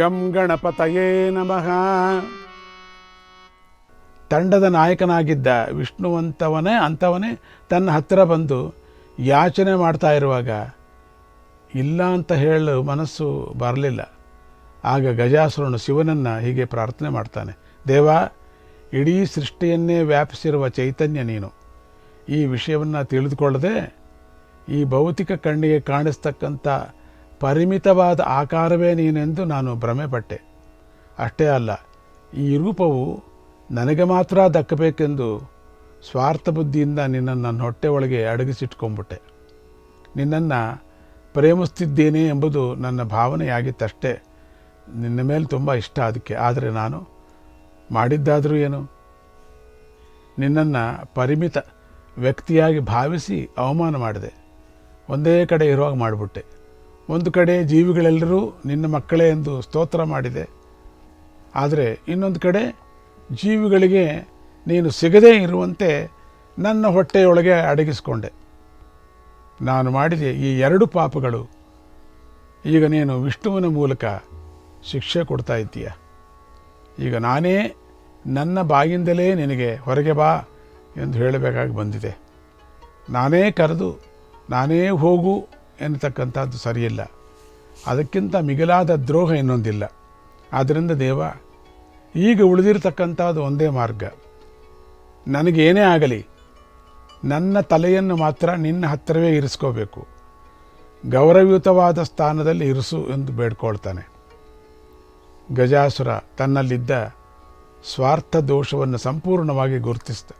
ಗಂ ಗಣಪತಯೇ ನಮಃ. ತಂಡದ ನಾಯಕನಾಗಿದ್ದ ವಿಷ್ಣುವಂತವನೇ ಅಂಥವನೇ ತನ್ನ ಹತ್ತಿರ ಬಂದು ಯಾಚನೆ ಮಾಡ್ತಾ ಇರುವಾಗ ಇಲ್ಲ ಅಂತ ಹೇಳಲು ಮನಸ್ಸು ಬರಲಿಲ್ಲ. ಆಗ ಗಜಾಸುರನು ಶಿವನನ್ನು ಹೀಗೆ ಪ್ರಾರ್ಥನೆ ಮಾಡ್ತಾನೆ, ದೇವ, ಇಡೀ ಸೃಷ್ಟಿಯನ್ನೇ ವ್ಯಾಪಿಸಿರುವ ಚೈತನ್ಯ ನೀನು. ಈ ವಿಷಯವನ್ನು ತಿಳಿದುಕೊಳ್ಳದೆ ಈ ಭೌತಿಕ ಕಣ್ಣಿಗೆ ಕಾಣಿಸ್ತಕ್ಕಂಥ ಪರಿಮಿತವಾದ ಆಕಾರವೇ ನೀನೆಂದು ನಾನು ಭ್ರಮೆಪಟ್ಟೆ. ಅಷ್ಟೇ ಅಲ್ಲ, ಈ ರೂಪವು ನನಗೆ ಮಾತ್ರ ದಕ್ಕಬೇಕೆಂದು ಸ್ವಾರ್ಥ ಬುದ್ಧಿಯಿಂದ ನಿನ್ನನ್ನು ನನ್ನ ಹೊಟ್ಟೆ ಒಳಗೆ ಅಡಗಿಸಿಟ್ಕೊಂಬಿಟ್ಟೆ. ನಿನ್ನನ್ನು ಪ್ರೇಮಿಸ್ತಿದ್ದೇನೆ ಎಂಬುದು ನನ್ನ ಭಾವನೆಯಾಗಿತ್ತಷ್ಟೇ. ನಿನ್ನ ಮೇಲೆ ತುಂಬ ಇಷ್ಟ ಅದಕ್ಕೆ. ಆದರೆ ನಾನು ಮಾಡಿದ್ದಾದರೂ ಏನು? ನಿನ್ನನ್ನು ಪರಿಮಿತ ವ್ಯಕ್ತಿಯಾಗಿ ಭಾವಿಸಿ ಅವಮಾನ ಮಾಡಿದೆ. ಒಂದೇ ಕಡೆ ಇರುವಾಗ ಮಾಡಿಬಿಟ್ಟೆ. ಒಂದು ಕಡೆ ಜೀವಿಗಳೆಲ್ಲರೂ ನಿನ್ನ ಮಕ್ಕಳೇ ಎಂದು ಸ್ತೋತ್ರ ಮಾಡಿದೆ. ಆದರೆ ಇನ್ನೊಂದು ಕಡೆ ಜೀವಿಗಳಿಗೆ ನೀನು ಸಿಗದೇ ಇರುವಂತೆ ನನ್ನ ಹೊಟ್ಟೆಯೊಳಗೆ ಅಡಗಿಸಿಕೊಂಡೆ. ನಾನು ಮಾಡಿದ ಈ ಎರಡು ಪಾಪಗಳು. ಈಗ ನೀನು ವಿಷ್ಣುವಿನ ಮೂಲಕ ಶಿಕ್ಷೆ ಕೊಡ್ತಾ ಇದ್ದೀಯ. ಈಗ ನಾನೇ ನನ್ನ ಬಾಯಿಂದಲೇ ನಿನಗೆ ಹೊರಗೆ ಬಾ ಎಂದು ಹೇಳಬೇಕಾಗಿ ಬಂದಿದೆ. ನಾನೇ ಕರೆದು, ನಾನೇ ಹೋಗು ಎನ್ನತಕ್ಕಂಥದ್ದು ಸರಿಯಿಲ್ಲ. ಅದಕ್ಕಿಂತ ಮಿಗಿಲಾದ ದ್ರೋಹ ಇನ್ನೊಂದಿಲ್ಲ. ಆದ್ದರಿಂದ ದೇವ, ಈಗ ಉಳಿದಿರತಕ್ಕಂಥದ್ದು ಒಂದೇ ಮಾರ್ಗ. ನನಗೇನೇ ಆಗಲಿ, ನನ್ನ ತಲೆಯನ್ನು ಮಾತ್ರ ನಿನ್ನ ಹತ್ತಿರವೇ ಇರಿಸ್ಕೋಬೇಕು. ಗೌರವಯುತವಾದ ಸ್ಥಾನದಲ್ಲಿ ಇರಿಸು ಎಂದು ಬೇಡ್ಕೊಳ್ತಾನೆ. ಗಜಾಸುರ ತನ್ನಲ್ಲಿದ್ದ ಸ್ವಾರ್ಥ ದೋಷವನ್ನು ಸಂಪೂರ್ಣವಾಗಿ ಗುರುತಿಸಿದ.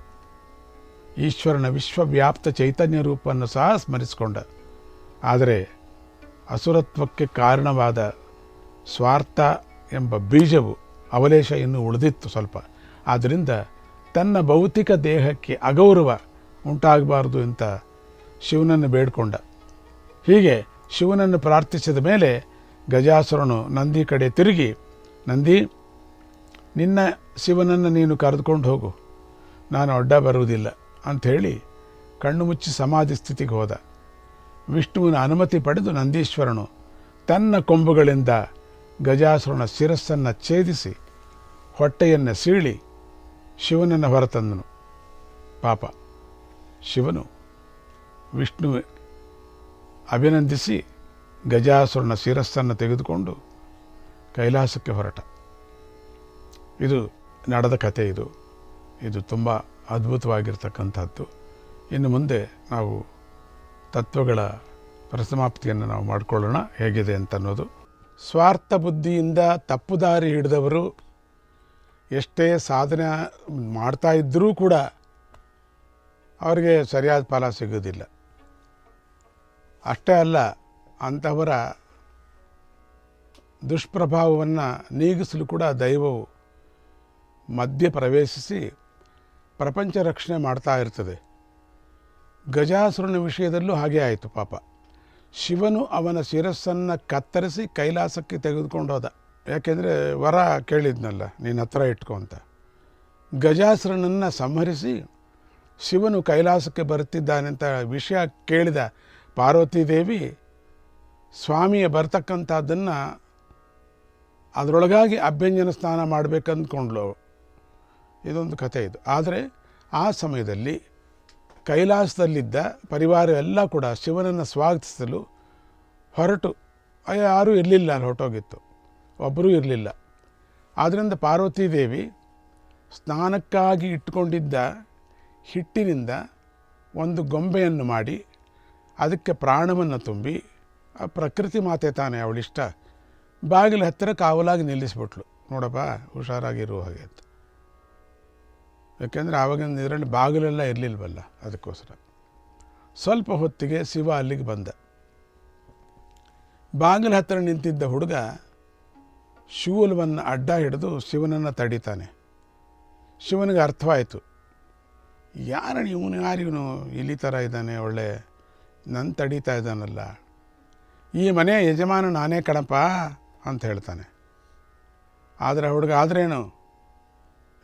ಈಶ್ವರನ ವಿಶ್ವವ್ಯಾಪ್ತ ಚೈತನ್ಯ ರೂಪವನ್ನು ಸಹ ಸ್ಮರಿಸಿಕೊಂಡ. ಆದರೆ ಅಸುರತ್ವಕ್ಕೆ ಕಾರಣವಾದ ಸ್ವಾರ್ಥ ಎಂಬ ಬೀಜವು ಅವಲೇಶ ಇನ್ನೂ ಉಳಿದಿತ್ತು ಸ್ವಲ್ಪ. ಆದ್ದರಿಂದ ತನ್ನ ಭೌತಿಕ ದೇಹಕ್ಕೆ ಅಗೌರವ ಉಂಟಾಗಬಾರದು ಅಂತ ಶಿವನನ್ನು ಬೇಡ್ಕೊಂಡ. ಹೀಗೆ ಶಿವನನ್ನು ಪ್ರಾರ್ಥಿಸಿದ ಮೇಲೆ ಗಜಾಸುರನು ನಂದಿ ಕಡೆ ತಿರುಗಿ, ನಂದಿ, ನಿನ್ನ ಶಿವನನ್ನು ನೀನು ಕರೆದುಕೊಂಡು ಹೋಗು. ನಾನು ಅಡ್ಡ ಬರುವುದಿಲ್ಲ ಅಂಥೇಳಿ ಕಣ್ಣು ಮುಚ್ಚಿ ಸಮಾಧಿ ಸ್ಥಿತಿಗೆ ಹೋದ. ವಿಷ್ಣುವಿನ ಅನುಮತಿ ಪಡೆದು ನಂದೀಶ್ವರನು ತನ್ನ ಕೊಂಬುಗಳಿಂದ ಗಜಾಸುರನ ಶಿರಸ್ಸನ್ನು ಛೇದಿಸಿ ಹೊಟ್ಟೆಯನ್ನು ಸೀಳಿ ಶಿವನನ್ನು ಹೊರತಂದನು. ಪಾಪ, ಶಿವನು ವಿಷ್ಣು ಅಭಿನಂದಿಸಿ ಗಜಾಸುರನ ಶಿರಸ್ಸನ್ನು ತೆಗೆದುಕೊಂಡು ಕೈಲಾಸಕ್ಕೆ ಹೊರಟ. ಇದು ನಡೆದ ಕಥೆ ಇದು. ಇದು ತುಂಬ ಅದ್ಭುತವಾಗಿರ್ತಕ್ಕಂಥದ್ದು. ಇನ್ನು ಮುಂದೆ ನಾವು ತತ್ವಗಳ ಪ್ರಸಮಾಪ್ತಿಯನ್ನು ನಾವು ಮಾಡಿಕೊಳ್ಳೋಣ. ಹೇಗಿದೆ ಅಂತ ಅನ್ನೋದು ಸ್ವಾರ್ಥ ಬುದ್ಧಿಯಿಂದ ತಪ್ಪು ದಾರಿ ಹಿಡಿದವರು ಎಷ್ಟೇ ಸಾಧನೆ ಮಾಡ್ತಾ ಇದ್ದರೂ ಕೂಡ ಅವರಿಗೆ ಸರಿಯಾದ ಫಲ ಸಿಗೋದಿಲ್ಲ ಅಷ್ಟೇ ಅಲ್ಲ, ಅಂಥವರ ದುಷ್ಪ್ರಭಾವವನ್ನು ನೀಗಿಸಲು ಕೂಡ ದೈವವು ಮಧ್ಯ ಪ್ರವೇಶಿಸಿ ಪ್ರಪಂಚ ರಕ್ಷಣೆ ಮಾಡ್ತಾ ಇರ್ತದೆ. ಗಜಾಸುರನ ವಿಷಯದಲ್ಲೂ ಹಾಗೆ ಆಯಿತು ಪಾಪ. ಶಿವನು ಅವನ ಶಿರಸ್ಸನ್ನು ಕತ್ತರಿಸಿ ಕೈಲಾಸಕ್ಕೆ ತೆಗೆದುಕೊಂಡು ಹೋದ. ಯಾಕೆಂದರೆ ವರ ಕೇಳಿದ್ನಲ್ಲ, ನೀನು ಹತ್ರ ಇಟ್ಕೊ ಅಂತ. ಗಜಾಸುರನನ್ನು ಸಂಹರಿಸಿ ಶಿವನು ಕೈಲಾಸಕ್ಕೆ ಬರುತ್ತಿದ್ದಾನೆ ಅಂತ ವಿಷಯ ಕೇಳಿದ ಪಾರ್ವತಿ ದೇವಿ, ಸ್ವಾಮಿಯ ಬರ್ತಕ್ಕಂಥದ್ದನ್ನು ಅದರೊಳಗಾಗಿ ಅಭ್ಯಂಜನ ಸ್ನಾನ ಮಾಡಬೇಕಂದ್ಕೊಂಡ್ಲು. ಇದೊಂದು ಕಥೆ ಇದು. ಆದರೆ ಆ ಸಮಯದಲ್ಲಿ ಕೈಲಾಸದಲ್ಲಿದ್ದ ಪರಿವಾರ ಎಲ್ಲ ಕೂಡ ಶಿವನನ್ನು ಸ್ವಾಗತಿಸಲು ಹೊರಟು. ಯಾರೂ ಇರಲಿಲ್ಲ ಅಲ್ಲಿ ಹೊರಟೋಗಿತ್ತು. ಒಬ್ಬರೂ ಇರಲಿಲ್ಲ. ಆದ್ದರಿಂದ ಪಾರ್ವತೀ ದೇವಿ ಸ್ನಾನಕ್ಕಾಗಿ ಇಟ್ಟುಕೊಂಡಿದ್ದ ಹಿಟ್ಟಿನಿಂದ ಒಂದು ಗೊಂಬೆಯನ್ನು ಮಾಡಿ ಅದಕ್ಕೆ ಪ್ರಾಣವನ್ನು ತುಂಬಿ, ಆ ಪ್ರಕೃತಿ ಮಾತೆ ತಾನೇ, ಅವಳಿಷ್ಟ. ಬಾಗಿಲ ಹತ್ತಿರ ಕಾವಲಾಗಿ ನಿಲ್ಲಿಸ್ಬಿಟ್ಲು. ನೋಡಪ್ಪ ಹುಷಾರಾಗಿರುವ ಹಾಗೆ ಅಂತ. ಯಾಕೆಂದರೆ ಆವಾಗಿನ ಇದರಲ್ಲಿ ಬಾಗಿಲೆಲ್ಲ ಇರಲಿಲ್ವಲ್ಲ ಅದಕ್ಕೋಸ್ಕರ. ಸ್ವಲ್ಪ ಹೊತ್ತಿಗೆ ಶಿವ ಅಲ್ಲಿಗೆ ಬಂದ. ಬಾಗಿಲ ಹತ್ತಿರ ನಿಂತಿದ್ದ ಹುಡುಗ ಶೂಲವನ್ನು ಅಡ್ಡ ಹಿಡಿದು ಶಿವನನ್ನು ತಡಿತಾನೆ. ಶಿವನಿಗೆ ಅರ್ಥವಾಯಿತು ಯಾರು ಇವನು ಯಾರು ಇವನು ಇಲ್ಲಿ ಥರ ಇದ್ದಾನೆ, ಒಳ್ಳೆ ನನ್ನ ತಡೀತಾ ಇದ್ದಾನಲ್ಲ. ಈ ಮನೆ ಯಜಮಾನ ನಾನೇ ಕಣಪ್ಪ ಅಂತ ಹೇಳ್ತಾನೆ. ಆದರೆ ಹುಡುಗ ಆದ್ರೇನು?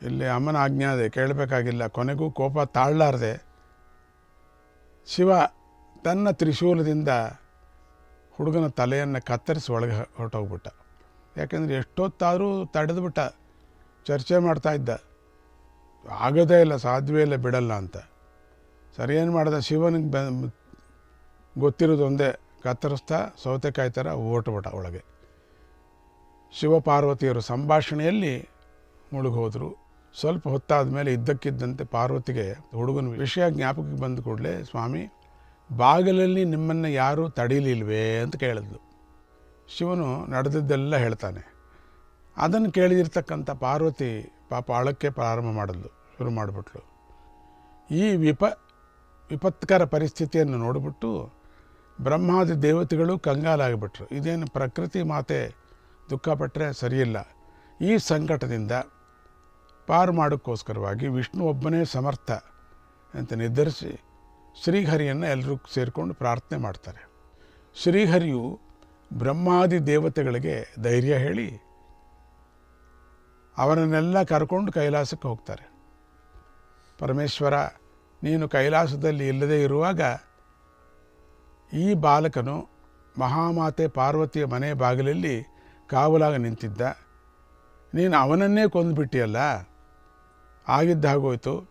ಇಲ್ಲಿ ಅಮ್ಮನ ಆಜ್ಞೆ ಅದೇ, ಕೇಳಬೇಕಾಗಿಲ್ಲ. ಕೊನೆಗೂ ಕೋಪ ತಾಳಲಾರದೆ, ಶಿವ ತನ್ನ ತ್ರಿಶೂಲದಿಂದ ಹುಡುಗನ ತಲೆಯನ್ನು ಕತ್ತರಿಸಿ ಒಳಗೆ ಹೊರಟೋಗ್ಬಿಟ್ಟ. ಯಾಕೆಂದರೆ ಎಷ್ಟೊತ್ತಾದರೂ ತಡೆದುಬಿಟ್ಟ, ಚರ್ಚೆ ಮಾಡ್ತಾ ಇದ್ದ. ಆಗೋದೇ ಇಲ್ಲ ಸಾಧ್ಯವೇ ಇಲ್ಲ, ಬಿಡಲ್ಲ ಅಂತ. ಸರಿ ಏನು ಮಾಡಿದೆ, ಶಿವನಿಗೆ ಬ ಗೊತ್ತಿರೋದೊಂದೇ ಕತ್ತರಿಸ್ತಾ ಸೌತೆಕಾಯಿ ಥರ ಓಟ್ಬಿಟ್ಟ ಒಳಗೆ. ಶಿವಪಾರ್ವತಿಯರು ಸಂಭಾಷಣೆಯಲ್ಲಿ ಮುಳುಗೋದ್ರು. ಸ್ವಲ್ಪ ಹೊತ್ತಾದ ಮೇಲೆ ಇದ್ದಕ್ಕಿದ್ದಂತೆ ಪಾರ್ವತಿಗೆ ಹುಡುಗನ ವಿಷಯ ಜ್ಞಾಪಕಕ್ಕೆ ಬಂದ ಕೂಡಲೇ, ಸ್ವಾಮಿ, ಬಾಗಿಲಲ್ಲಿ ನಿಮ್ಮನ್ನು ಯಾರೂ ತಡೀಲಿಲ್ವೇ? ಅಂತ ಕೇಳಿದ್ಲು. ಶಿವನು ನಡೆದಿದ್ದೆಲ್ಲ ಹೇಳ್ತಾನೆ. ಅದನ್ನು ಕೇಳಿದಿರ್ತಕ್ಕಂಥ ಪಾರ್ವತಿ ಪಾಪ ಅಳಕ್ಕೆ ಪ್ರಾರಂಭ ಮಾಡಿದ್ಲು, ಶುರು ಮಾಡಿಬಿಟ್ಲು. ಈ ವಿಪ, ವಿಪತ್ಕರ ಪರಿಸ್ಥಿತಿಯನ್ನು ನೋಡಿಬಿಟ್ಟು ಬ್ರಹ್ಮಾದಿ ದೇವತೆಗಳು ಕಂಗಾಲಾಗಿಬಿಟ್ರು. ಇದೇನು ಪ್ರಕೃತಿ ಮಾತೆ ದುಃಖಪಟ್ಟರೆ ಸರಿಯಿಲ್ಲ. ಈ ಸಂಕಟದಿಂದ ಪಾರು ಮಾಡೋಕ್ಕೋಸ್ಕರವಾಗಿ ವಿಷ್ಣು ಒಬ್ಬನೇ ಸಮರ್ಥ ಅಂತ ನಿರ್ಧರಿಸಿ ಶ್ರೀಹರಿಯನ್ನು ಎಲ್ಲರೂ ಸೇರಿಕೊಂಡು ಪ್ರಾರ್ಥನೆ ಮಾಡ್ತಾರೆ. ಶ್ರೀಹರಿಯು ಬ್ರಹ್ಮಾದಿ ದೇವತೆಗಳಿಗೆ ಧೈರ್ಯ ಹೇಳಿ ಅವರನ್ನೆಲ್ಲ ಕರ್ಕೊಂಡು ಕೈಲಾಸಕ್ಕೆ ಹೋಗ್ತಾರೆ. ಪರಮೇಶ್ವರ, ನೀನು ಕೈಲಾಸದಲ್ಲಿ ಇಲ್ಲದೇ ಇರುವಾಗ ಈ ಬಾಲಕನು ಮಹಾಮಾತೆ ಪಾರ್ವತಿಯ ಮನೆ ಬಾಗಿಲಲ್ಲಿ ಕಾವಲಾಗಿ ನಿಂತಿದ್ದ. ನೀನು ಅವನನ್ನೇ ಕೊಂದುಬಿಟ್ಟಿಯಲ್ಲ? ಆಗಿದ್ದ ಹಾಗೋಯ್ತು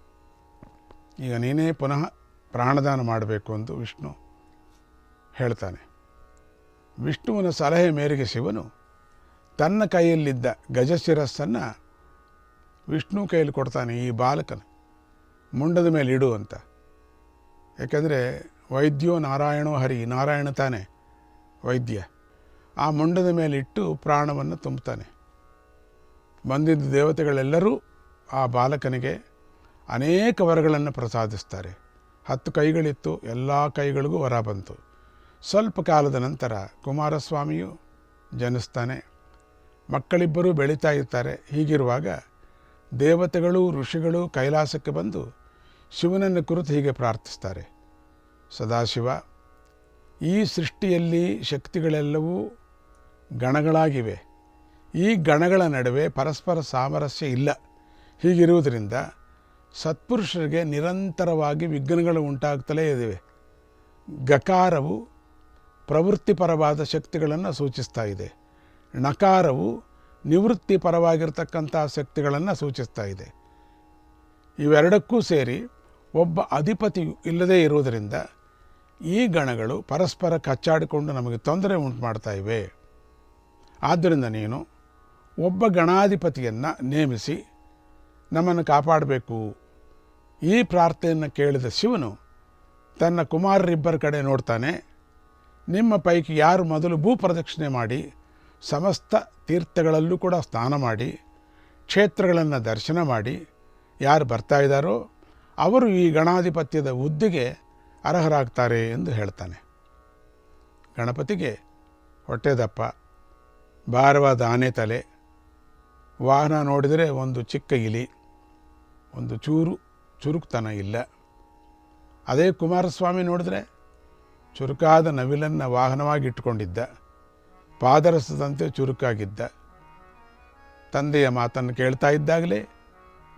ಈಗ ನೀನೇ ಪುನಃ ಪ್ರಾಣದಾನ ಮಾಡಬೇಕು ಎಂದು ವಿಷ್ಣು ಹೇಳ್ತಾನೆ. ವಿಷ್ಣುವಿನ ಸಲಹೆ ಮೇರೆಗೆ ಶಿವನು ತನ್ನ ಕೈಯಲ್ಲಿದ್ದ ಗಜಶಿರಸ್ಸನ್ನು ವಿಷ್ಣು ಕೈಯಲ್ಲಿ ಕೊಡ್ತಾನೆ, ಈ ಬಾಲಕನ. ಮುಂಡದ ಮೇಲೆ ಇಡು ಅಂತ. ಯಾಕೆಂದರೆ ವೈದ್ಯೋ ನಾರಾಯಣೋ ಹರಿ, ನಾರಾಯಣ ತಾನೆ ವೈದ್ಯ. ಆ ಮುಂಡದ ಮೇಲೆ ಇಟ್ಟು ಪ್ರಾಣವನ್ನು ತುಂಬುತ್ತಾನೆ. ಬಂದಿದ್ದ ದೇವತೆಗಳೆಲ್ಲರೂ ಆ ಬಾಲಕನಿಗೆ ಅನೇಕ ವರಗಳನ್ನು ಪ್ರಸಾದಿಸ್ತಾರೆ. ಹತ್ತು ಕೈಗಳಿತ್ತು, ಎಲ್ಲ ಕೈಗಳಿಗೂ ವರ ಬಂತು. ಸ್ವಲ್ಪ ಕಾಲದ ನಂತರ ಕುಮಾರಸ್ವಾಮಿಯು ಜನಿಸ್ತಾನೆ. ಮಕ್ಕಳಿಬ್ಬರೂ ಬೆಳೀತಾ ಇರ್ತಾರೆ. ಹೀಗಿರುವಾಗ ದೇವತೆಗಳು, ಋಷಿಗಳು ಕೈಲಾಸಕ್ಕೆ ಬಂದು ಶಿವನನ್ನು ಕುರಿತು ಹೀಗೆ ಪ್ರಾರ್ಥಿಸ್ತಾರೆ. ಸದಾಶಿವ, ಈ ಸೃಷ್ಟಿಯಲ್ಲಿ ಶಕ್ತಿಗಳೆಲ್ಲವೂ ಗಣಗಳಾಗಿವೆ. ಈ ಗಣಗಳ ನಡುವೆ ಪರಸ್ಪರ ಸಾಮರಸ್ಯ ಇಲ್ಲ. ಹೀಗಿರುವುದರಿಂದ ಸತ್ಪುರುಷರಿಗೆ ನಿರಂತರವಾಗಿ ವಿಘ್ನಗಳು ಉಂಟಾಗ್ತಲೇ ಇವೆ. ಗಕಾರವು ಪ್ರವೃತ್ತಿಪರವಾದ ಶಕ್ತಿಗಳನ್ನು ಸೂಚಿಸ್ತಾ ಇದೆ. ನಕಾರವು ನಿವೃತ್ತಿಪರವಾಗಿರ್ತಕ್ಕಂಥ ಶಕ್ತಿಗಳನ್ನು ಸೂಚಿಸ್ತಾ ಇದೆ. ಇವೆರಡಕ್ಕೂ ಸೇರಿ ಒಬ್ಬ ಅಧಿಪತಿ ಇಲ್ಲದೇ ಇರುವುದರಿಂದ ಈ ಗಣಗಳು ಪರಸ್ಪರ ಕಚ್ಚಾಡಿಕೊಂಡು ನಮಗೆ ತೊಂದರೆ ಉಂಟು ಮಾಡ್ತಾ ಇವೆ. ಆದ್ದರಿಂದ ನೀನು ಒಬ್ಬ ಗಣಾಧಿಪತಿಯನ್ನು ನೇಮಿಸಿ ನಮ್ಮನ್ನು ಕಾಪಾಡಬೇಕು. ಈ ಪ್ರಾರ್ಥನೆಯನ್ನು ಕೇಳಿದ ಶಿವನು ತನ್ನ ಕುಮಾರರಿಬ್ಬರ ಕಡೆ ನೋಡ್ತಾನೆ. ನಿಮ್ಮ ಪೈಕಿ ಯಾರು ಮೊದಲು ಭೂ ಪ್ರದಕ್ಷಿಣೆ ಮಾಡಿ, ಸಮಸ್ತ ತೀರ್ಥಗಳಲ್ಲೂ ಕೂಡ ಸ್ನಾನ ಮಾಡಿ, ಕ್ಷೇತ್ರಗಳನ್ನು ದರ್ಶನ ಮಾಡಿ, ಯಾರು ಬರ್ತಾ ಇದ್ದಾರೋ ಅವರು ಈ ಗಣಾಧಿಪತ್ಯದ ಹುದ್ದೆಗೆ ಅರ್ಹರಾಗ್ತಾರೆ ಎಂದು ಹೇಳ್ತಾನೆ. ಗಣಪತಿಗೆ ಹೊಟ್ಟೆದಪ್ಪ, ಭಾರವಾದ ಆನೆ ತಲೆ. ವಾಹನ ನೋಡಿದರೆ ಒಂದು ಚಿಕ್ಕ ಇಲಿ. ಒಂದು ಚೂರು ಚುರುಕ್ತನ ಇಲ್ಲ. ಅದೇ ಕುಮಾರಸ್ವಾಮಿ ನೋಡಿದ್ರೆ ಚುರುಕಾದ ನವಿಲನ್ನು ವಾಹನವಾಗಿ ಇಟ್ಟುಕೊಂಡಿದ್ದ ಪಾದರಸದಂತೆ ಚುರುಕಾಗಿದ್ದ. ತಂದೆಯ ಮಾತನ್ನು ಕೇಳ್ತಾ ಇದ್ದಾಗಲೇ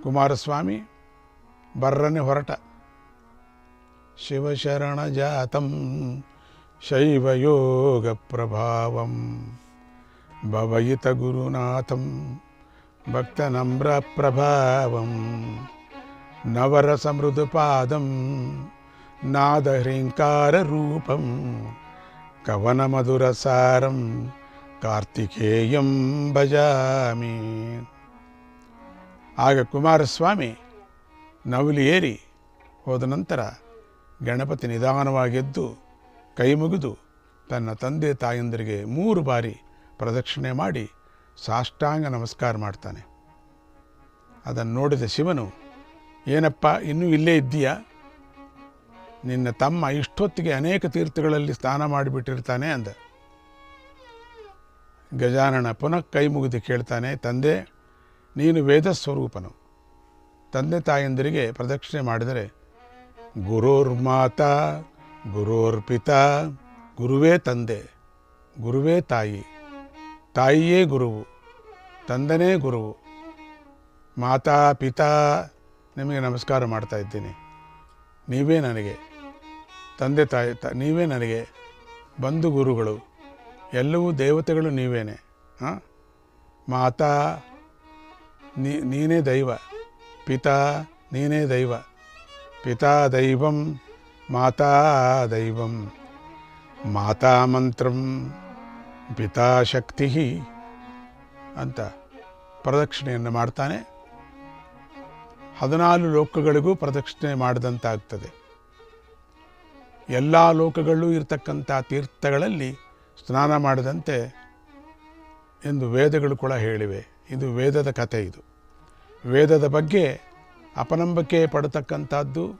ಕುಮಾರಸ್ವಾಮಿ ಬರ್ರನೆ ಹೊರಟ. ಶಿವಶರಣ ಜಾತಂ ಶೈವಯೋಗ ಪ್ರಭಾವಂ ಭವಯಿತ ಗುರುನಾಥಂ ಭಕ್ತನಮ್ರ ಪ್ರಭಾವಂ ನವರಸ ನಾದ ನಾದಹ್ರೀಂಕಾರ ರೂಪಂ ಕವನ ಮಧುರಸಾರಂ ಕಾರ್ತಿಕೇಯಂ ಭಜಾಮಿ. ಆಗ ಕುಮಾರಸ್ವಾಮಿ ನವಲಿ ಏರಿ ಹೋದ ನಂತರ ಗಣಪತಿ ನಿಧಾನವಾಗಿದ್ದು ಕೈ ಮುಗಿದು ತನ್ನ ತಂದೆ ತಾಯಂದರಿಗೆ ಮೂರು ಬಾರಿ ಪ್ರದಕ್ಷಿಣೆ ಮಾಡಿ ಸಾಷ್ಟಾಂಗ ನಮಸ್ಕಾರ ಮಾಡ್ತಾನೆ. ಅದನ್ನು ನೋಡಿದ ಶಿವನು, ಏನಪ್ಪ, ಇನ್ನೂ ಇಲ್ಲೇ ಇದ್ದೀಯಾ? ನಿನ್ನ ತಮ್ಮ ಇಷ್ಟೊತ್ತಿಗೆ ಅನೇಕ ತೀರ್ಥಗಳಲ್ಲಿ ಸ್ನಾನ ಮಾಡಿಬಿಟ್ಟಿರ್ತಾನೆ ಅಂದ. ಗಜಾನನ ಪುನಃ ಕೈ ಮುಗಿದು ಕೇಳ್ತಾನೆ, ತಂದೆ, ನೀನು ವೇದ ಸ್ವರೂಪನು. ತಂದೆ ತಾಯಂದಿರಿಗೆ ಪ್ರದಕ್ಷಿಣೆ ಮಾಡಿದರೆ, ಗುರೋರ್ ಮಾತಾ, ಗುರೋರ್ ಪಿತಾ, ಗುರುವೇ ತಂದೆ, ಗುರುವೇ ತಾಯಿ ತಾಯಿಯೇ ಗುರುವು, ತಂದನೇ ಗುರುವು, ಮಾತಾ, ಪಿತಾ ನಿಮಗೆ ನಮಸ್ಕಾರ ಮಾಡ್ತಾ ಇದ್ದೀನಿ. ನೀವೇ ನನಗೆ, ತಂದೆ ತಾಯಿ, ತ, ನೀವೇ ನನಗೆ ಬಂಧು ಗುರುಗಳು, ಎಲ್ಲವೂ ದೇವತೆಗಳು ನೀವೇನೆ, ಹಾಂ? ಮಾತಾ ನೀನೇ ದೈವ, ಪಿತಾ, ನೀನೇ ದೈವ, ಪಿತಾ ದೈವಂ, ಮಾತಾ ದೈವಂ, ಮಾತಾ ಮಂತ್ರಂ. ಪಿತಾ ಶಕ್ತಿ ಅಂತ ಪ್ರದಕ್ಷಿಣೆಯನ್ನು ಮಾಡ್ತಾನೆ. ಹದಿನಾಲ್ಕು ಲೋಕಗಳಿಗೂ ಪ್ರದಕ್ಷಿಣೆ ಮಾಡಿದಂತಾಗ್ತದೆ. ಎಲ್ಲ ಲೋಕಗಳಲ್ಲೂ ಇರತಕ್ಕಂಥ ತೀರ್ಥಗಳಲ್ಲಿ ಸ್ನಾನ ಮಾಡಿದಂತೆ ಎಂದು ವೇದಗಳು ಕೂಡ ಹೇಳಿವೆ. ಇದು ವೇದದ ಕಥೆ ಇದು. ವೇದದ ಬಗ್ಗೆ ಅಪನಂಬಿಕೆ ಪಡತಕ್ಕಂಥದ್ದು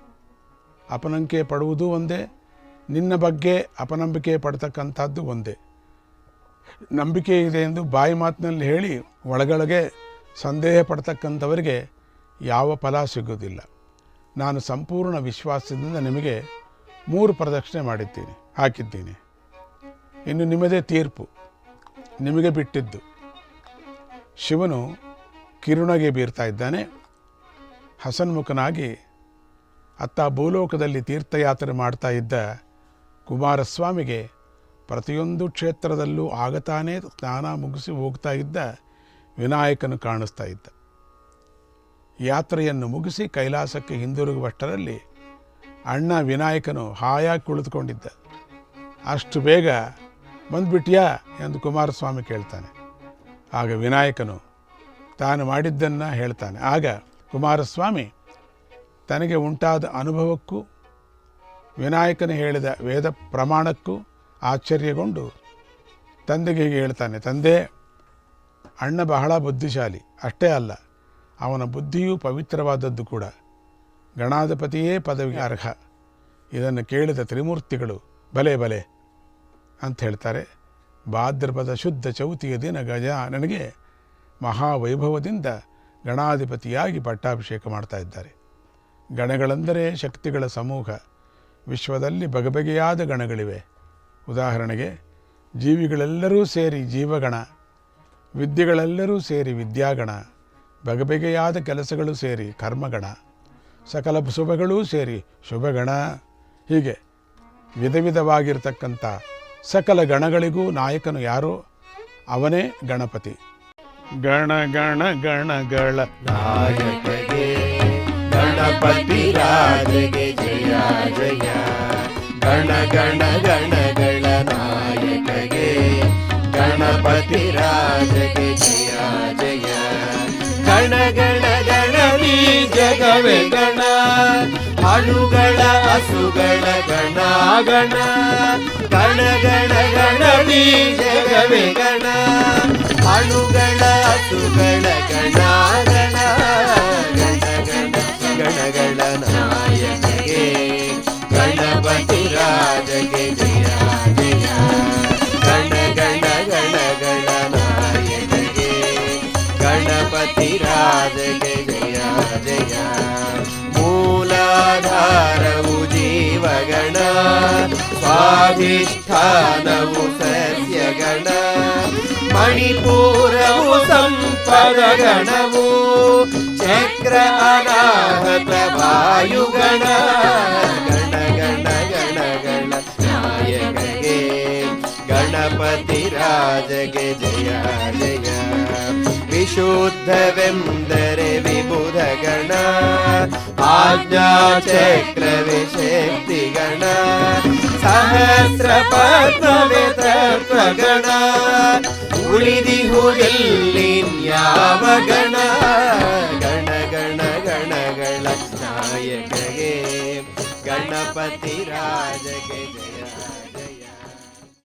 ಅಪನಂಬಿಕೆ ಪಡುವುದು ಒಂದೇ, ನಿನ್ನ ಬಗ್ಗೆ ಅಪನಂಬಿಕೆ ಪಡ್ತಕ್ಕಂಥದ್ದು ಒಂದೇ. ನಂಬಿಕೆ ಇದೆ ಎಂದು ಬಾಯಿ ಮಾತಿನಲ್ಲಿ ಹೇಳಿ ಒಳಗೊಳಗೆ ಸಂದೇಹ ಪಡ್ತಕ್ಕಂಥವರಿಗೆ ಯಾವ ಫಲ ಸಿಗೋದಿಲ್ಲ ನಾನು ಸಂಪೂರ್ಣ ವಿಶ್ವಾಸದಿಂದ ನಿಮಗೆ ಮೂರು ಪ್ರದಕ್ಷಿಣೆ ಮಾಡಿದ್ದೀನಿ, ಹಾಕಿದ್ದೀನಿ. ಇನ್ನು ನಿಮ್ಮದೇ ತೀರ್ಪು, ನಿಮಗೆ ಬಿಟ್ಟಿದ್ದು. ಶಿವನು ಕಿರುಣಗೆ ಬೀರ್ತಾ ಇದ್ದಾನೆ. ಹಸನ್ಮುಖನಾಗಿ ಅತ್ತ ಭೂಲೋಕದಲ್ಲಿ ತೀರ್ಥಯಾತ್ರೆ ಮಾಡ್ತಾ ಇದ್ದ ಕುಮಾರಸ್ವಾಮಿಗೆ ಪ್ರತಿಯೊಂದು ಕ್ಷೇತ್ರದಲ್ಲೂ ಆಗತಾನೇ ಸ್ನಾನ ಮುಗಿಸಿ ಹೋಗ್ತಾ ಇದ್ದ ವಿನಾಯಕನು ಕಾಣಿಸ್ತಾ ಇದ್ದ. ಯಾತ್ರೆಯನ್ನು ಮುಗಿಸಿ ಕೈಲಾಸಕ್ಕೆ ಹಿಂದಿರುಗುವಷ್ಟರಲ್ಲಿ ಅಣ್ಣ ವಿನಾಯಕನು ಹಾಯಾಗಿ ಕುಳಿತುಕೊಂಡಿದ್ದ. ಅಷ್ಟು ಬೇಗ ಬಂದುಬಿಟ್ಯಾ ಎಂದು ಕುಮಾರಸ್ವಾಮಿ ಕೇಳ್ತಾನೆ. ಆಗ ವಿನಾಯಕನು ತಾನು ಮಾಡಿದ್ದನ್ನು ಹೇಳ್ತಾನೆ. ಆಗ ಕುಮಾರಸ್ವಾಮಿ, ತನಗೆ ಉಂಟಾದ ಅನುಭವಕ್ಕೂ, ವಿನಾಯಕನು ಹೇಳಿದ ವೇದ ಪ್ರಮಾಣಕ್ಕೂ ಆಶ್ಚರ್ಯಗೊಂಡು ತಂದೆಗೆ ಹೀಗೆ ಹೇಳ್ತಾನೆ, ತಂದೆ, ಅಣ್ಣ ಬಹಳ ಬುದ್ಧಿಶಾಲಿ. ಅಷ್ಟೇ ಅಲ್ಲ, ಅವನ ಬುದ್ಧಿಯೂ ಪವಿತ್ರವಾದದ್ದು ಕೂಡ. ಗಣಾಧಿಪತಿಯೇ ಪದವಿಗೆ ಅರ್ಹ. ಇದನ್ನು ಕೇಳಿದ ತ್ರಿಮೂರ್ತಿಗಳು, ಬಲೆ ಬಲೆ ಅಂತ ಹೇಳ್ತಾರೆ. ಭಾದ್ರಪದ ಶುದ್ಧ ಚೌತಿಯ ದಿನ ಗಜ ನನಗೆ ಮಹಾವೈಭವದಿಂದ ಗಣಾಧಿಪತಿಯಾಗಿ ಪಟ್ಟಾಭಿಷೇಕ ಮಾಡ್ತಾ ಇದ್ದಾರೆ. ಗಣಗಳೆಂದರೆ ಶಕ್ತಿಗಳ ಸಮೂಹ. ವಿಶ್ವದಲ್ಲಿ ಬಗೆಬಗೆಯಾದ ಗಣಗಳಿವೆ. ಉದಾಹರಣೆಗೆ, ಜೀವಿಗಳೆಲ್ಲರೂ ಸೇರಿ ಜೀವಗಣ, ವಿದ್ಯೆಗಳೆಲ್ಲರೂ ಸೇರಿ ವಿದ್ಯಾಗಣ, ಬಗೆಬಗೆಯಾದ ಕೆಲಸಗಳು ಸೇರಿ ಕರ್ಮಗಣ, ಸಕಲ ಶುಭಗಳೂ ಸೇರಿ ಶುಭಗಣ. ಹೀಗೆ ವಿಧ ವಿಧವಾಗಿರ್ತಕ್ಕಂಥ ಸಕಲ ಗಣಗಳಿಗೂ ನಾಯಕನು ಯಾರು? ಅವನೇ ಗಣಪತಿ. ಗಣ ಗಣ, ಗಣಗಳ ನಾಯಕಗೆ, ಗಣಪತಿ ಜಯ ಜಯ. ಗಣ ಗಣ ನಾಯಕಗೆ ಗಣಪತಿ ರಾಜಗೆ ಜಯ ಜಯ ಗಣ ಗಣ ಗಣವಿ ಜಗವೇ ಗಣ ಹಣುಗಳ ಹಸುಗಳ ಗಣ ಗಣ ಗಣ ಗಣ ಗಣವಿ ಜಗವೇ ಗಣ ಹಣುಗಳ ಹಸುಗಳ ಗಣ ಗಣ ಗಣ ಗಣ ಗಣಗಳ ನಾಯಕಗೆ ಗಣಪತಿ ರಾಜಗೆ ಜಯ ಜಯ ಗಣಪತಿ ರಾಜಗೆ ಜಯ ಜಯ ಮೂಲಾಧಾರವು ಜೀವಗಣ ಸ್ವಾಧಿಷ್ಠಾನವು ಸಸ್ಯಗಣ ಮಣಿಪೂರವು ಸಂಪದ ಗಣವು ಚಕ್ರ ಅನಾಹತ ವಾಯುಗಣ ಗಣ ಗಣ ಗಣಗಳ ನಾಯಕಗೆ ಗಣಪತಿ ರಾಜಗೆ ಜಯ ಜಯ ವಿಶುದ್ಧವೆಂದರೆ ವಿಬುಧ ಗಣ ಆಜ್ಞಾ ಚಕ್ರವೇ ಶಕ್ತಿ ಗಣ ಸಹಸ್ರ ಪದ್ಮವೇ ತತ್ವಗಣ ಉಳಿದಿಹುದೆಲ್ಲಿನ್ಯಾವ ಗಣ ಗಣ ಗಣ ಗಣಗಳ